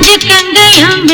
சாஞ்சுக்கங்க என்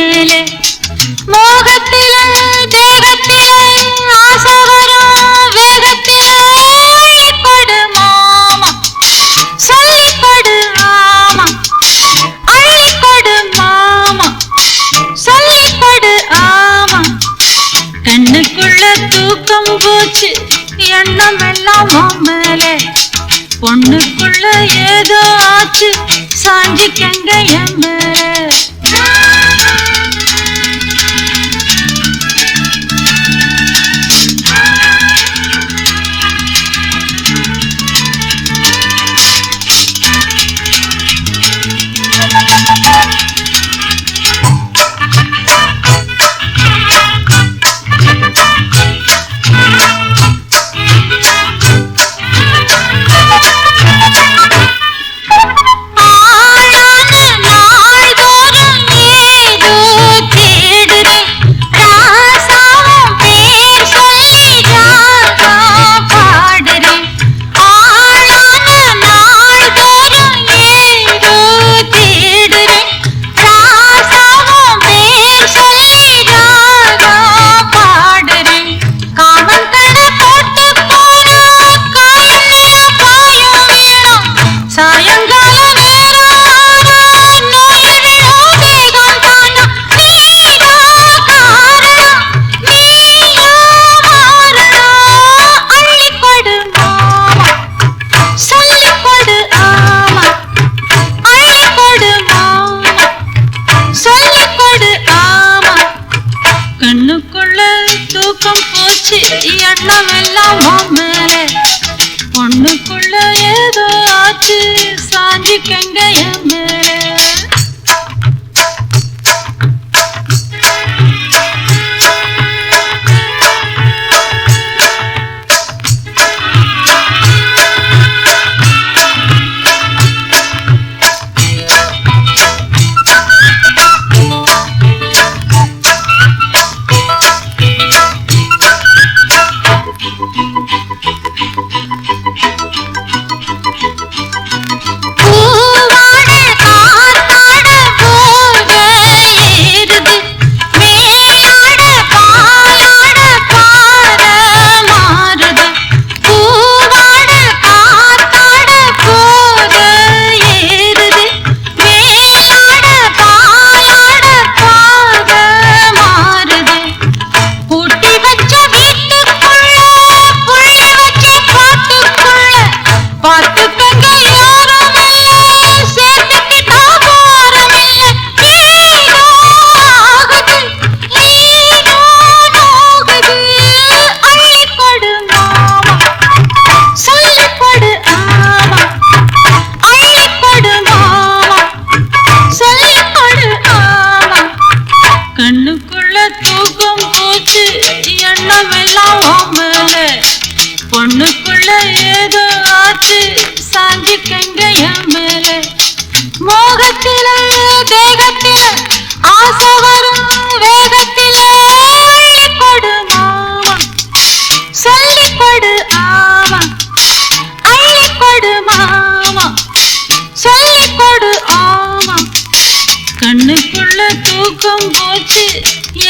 தூக்கம் போச்சு.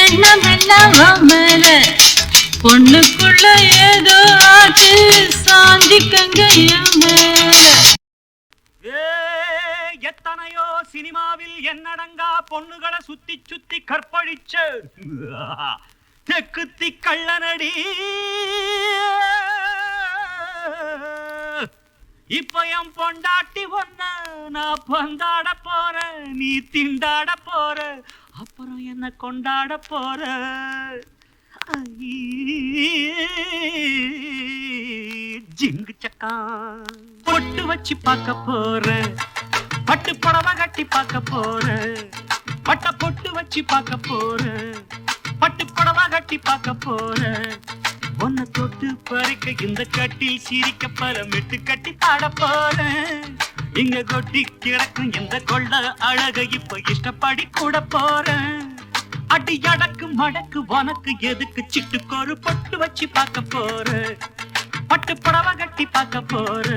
எண்ணமெல்லாம் மேல பொண்ணுக்குள்ள ஏதோ ஆச்சு. சாந்திக்கங்க எத்தனையோ சினிமாவில் என்னடங்கா பொண்ணுகளை சுத்தி சுத்தி கற்பழிச்சு. தெக்குத்தி கள்ளனடி இப்ப என் பொண்டாட்டி ஒன்ன நான் பந்தாட போற நீ திண்டாட போற. அப்புறம் என்ன கொண்டாட போற? ஜிங்கு சக்கா. பொட்டு வச்சு பார்க்க போற. பட்டு புடவை கட்டி பார்க்க போற. பட்ட பொட்டு வச்சு பார்க்க போற. பட்டு புடவை கட்டி பார்க்க போற. உன்னை தொட்டு பறிக்க இந்த கட்டில் சிரிக்க பல மெட்டு கட்டி பாட போறேன் இங்க கொட்டி கிடக்கும் இந்த கொள்ள அழக இப்ப இஷ்டப்படி கூட போறேன். அடி அடக்கு மடக்கு உனக்கு எதுக்கு சிட்டுக்கொரு பொட்டு வச்சு பார்க்க போற பட்டு புடவை கட்டி பார்க்க போற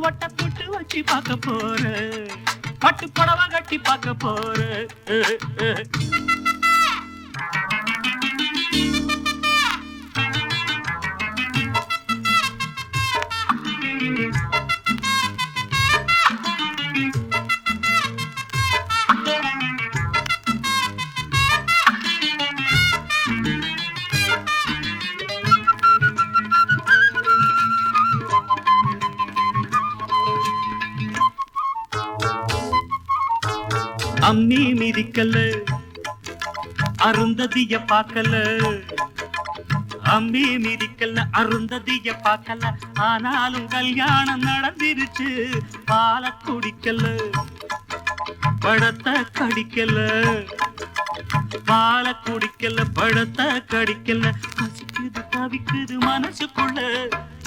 ஒட்ட பொட்டு வச்சு பார்க்க போற பட்டு புடவை கட்டி பார்க்க போற மிதிக்கல அருந்ததிய பார்க்கல அம்பி மிதிக்கல அருந்ததிய பார்க்கல ஆனாலும் கல்யாணம் நடந்துருச்சு. பால குடிக்கல பழத்தை கடிக்கல. பால குடிக்கல பழத்தை கடிக்கல. பசிக்குது தவிக்குது மனசுக்குள்ள.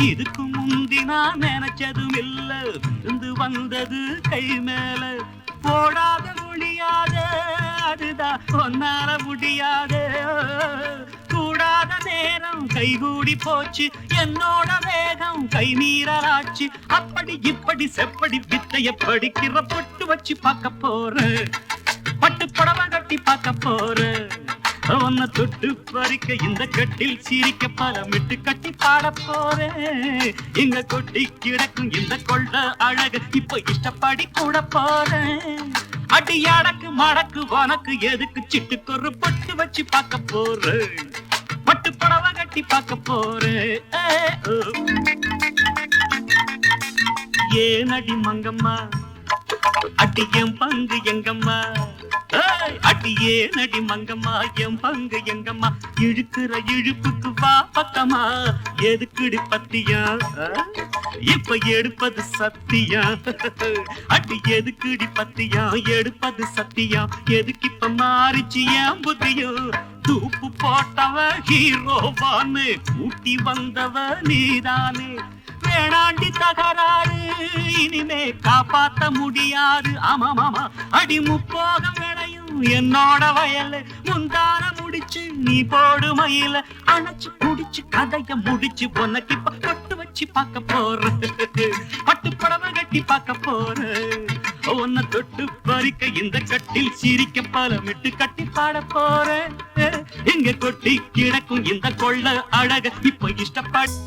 இதுக்கு முந்தி நான் நினைச்சதும் இல்ல. இருந்து வந்தது கை மேல. போடாத முடியாது அதுதான் ஒன்னால முடியாது. கூடாத நேரம் கைகூடி போச்சு என்னோட வேகம் கை மீறலாச்சு. அப்படி இப்படி செப்படி வித்தைய படிக்கிற பொட்டு வச்சு பார்க்க போற பட்டு புடவை கட்டி பார்க்க போற உன்னை தொட்டு பறிக்க இந்த கட்டில் சிரிக்க பலமிட்டு கட்டி பாட போறேன் இங்க கொட்டி கிடக்கும் இந்த கொள்ள அழகு இப்ப இஷ்டப்படி கூட போறேன் அடி அடக்கு மடக்கு உனக்கு எதுக்கு சிட்டுக்கொரு பட்டு வச்சு பார்க்க போறேன் பட்டு புடவை கட்டி பார்க்க போறேன் ஏன் அடி ஏனடி மங்கம்மா? அடி என் பங்கு எங்கம்மா? அட்டியே நடி மங்கம்மா என் பங்கு எங்கம்மா? இழுக்கிற இழுப்புக்கு வா பக்கமா? எதுக்குடி பத்தியா? இப்ப எடுப்பது சத்தியா? அடி எதுக்குடி பத்தியா? எடுப்பது சத்தியா? எதுக்கு இப்ப மாறிச்சு ஏன் புத்தியோ? தூப்பு போட்டவ ஹீரோவான்னு கூட்டி வந்தவ நீதானே? வேணாண்டி தகராறு. இனிமே காப்பாத்த முடியாது. ஆமா மாமா அடி முப்போகம் விளையும் என்னோட வயல். முந்தார முடிச்சு நீ போடு மயில. அணைச்சு குடிச்சு கதைய முடிச்சு உனக்கு இப்ப பட்டு வச்சு பார்க்க போற பட்டு புடவை கட்டி பார்க்க போற உன்னை தொட்டு பறிக்க இந்த கட்டில் சிரிக்க பலமிட்டு கட்டி பாட போற எங்க கொட்டி கிடக்கும் இந்த கொள்ள அழக இப்ப இஷ்டப்பட்டு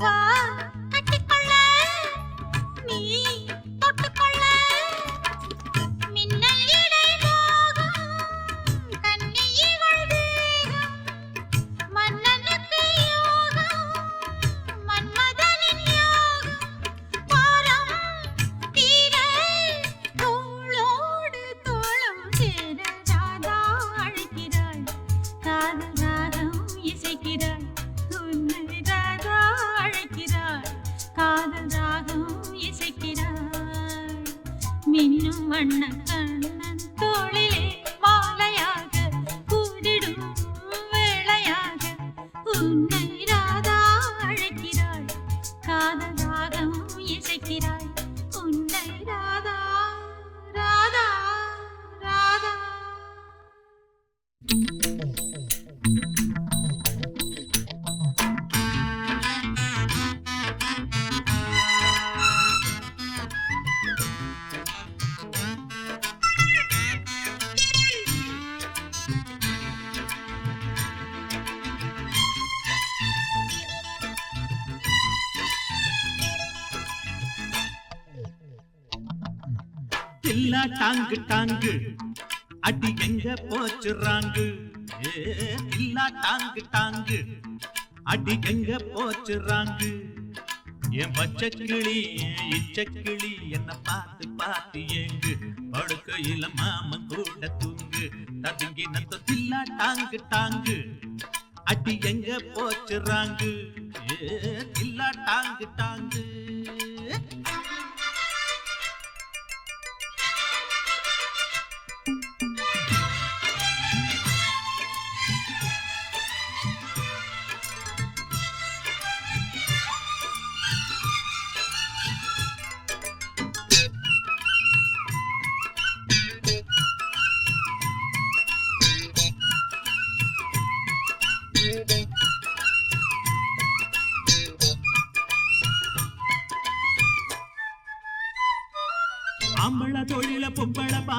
வா வண்ண சில்லா டாங்கு டாங்கு. அடி எங்க போச்சுறாங்கு ஏ, டாங்கு டாங்கு. அடி எங்க போச்சுறாங்கு என் பச்சக்கிளி இச்சக்கிளி என்ன பார்த்து பார்த்து ஏங்கு. படுக்கையில மாமன் கூட தூங்கு. ததுங்கி நத்த தில்லா டாங்கு டாங்கு. அடி எங்க போச்சுறாங்கு ஏ, தில்லா டாங்கு டாங்கு.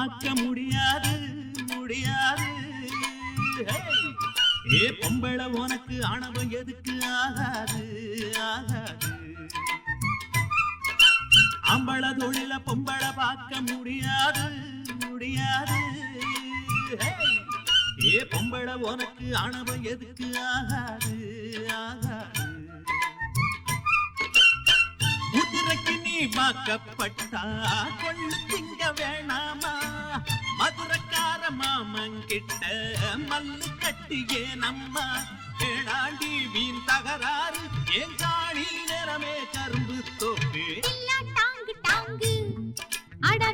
பார்க்க முடியாது முடியாது. ஏ பொம்பள உனக்கு ஆணவம் எதுக்கு? ஆகாது ஆகாது. ஆம்பள தொழில பொம்பள பார்க்க முடியாது முடியாது. ஏ பொம்பள உனக்கு ஆணவம் எதுக்கு? ஆகாது ஆகாது. வாக்கப்பட்டா கொள்ளு திங்க வேணாமா? மதுரக்கார மாமங்கிட்ட மல்லு கட்டியே நம்மா? ஏழாண்டி வீண் தகராறு என் காணி நிறமே கரும்பு தோப்பு? டாங்கு டாங்கு. அட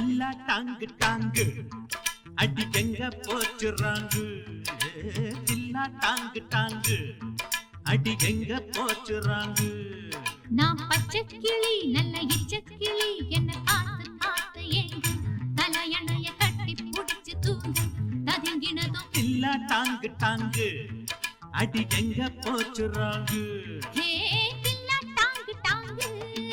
எல்லாம் டாங்கு டாங்கு அடி எங்க போச்சுறாங்கு? தில்லா டாங்கு டாங்கு அடி எங்க போச்சுறாங்கு? நான் பச்சை கிளி நல்ல இச்ச கிளி என்ன பார்த்து பார்த்து ஏங்கு. தலையணைய கட்டி புடிச்சு தூங்கு. ததுங்கினதும் தில்லா டாங்கு டாங்கு அடி எங்க போச்சுறாங்கு? ஹே